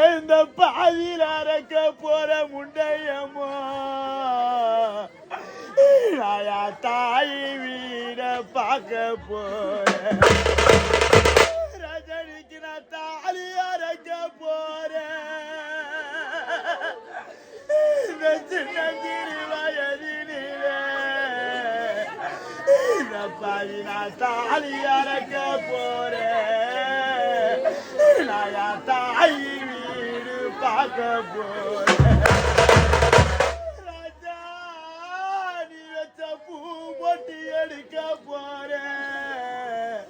பாதியில் அறக்க போற முண்டையம்மா. நாயா தாய் வீட பார்க்க போறேன். ரஜனிக்கு நான் தாலி அறக்க போறேன். இந்த சின்ன சின்னஞ்சிறு வயதினிலே இந்த பாதி நான் தாலி அறக்க போறேன். நான் தாய் பார்க்க போறேன் ராஜா நீ வச்ச பூ பொட்டி எடுக்க போறேன்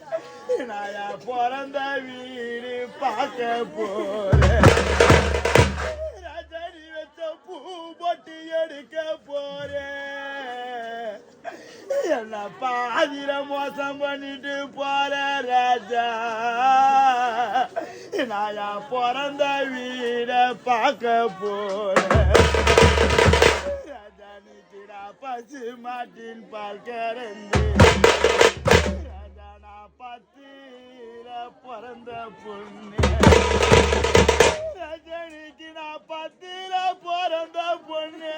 நான் பிறந்த வீடு பார்க்க போறேன் ரஜினி வச்ச பூ பொட்டி எடுக்க போறேன் என்ன பாதிர மோசம் பண்ணிட்டு போற ராஜா நாயா பிறந்த வீட பார்க்க போறேன். பசு மாட்டின் பால் கறந்து ராஜா பத்திர பிறந்த பொண்ணு. ரஜனிக்கு நான் பத்திர பிறந்த பொண்ணு.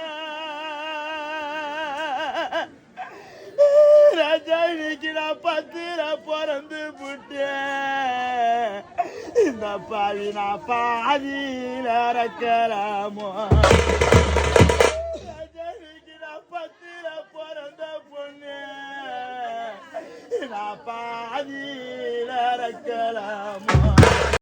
ரஜனிக்கு நான் பத்திர பிறந்து புட்டேன். இந்த பாவி நான் பாதியில் இறக்கலாமோ பத்திர பிறந்த பொண்ணு நான் பாதியில் இறக்கலாமோ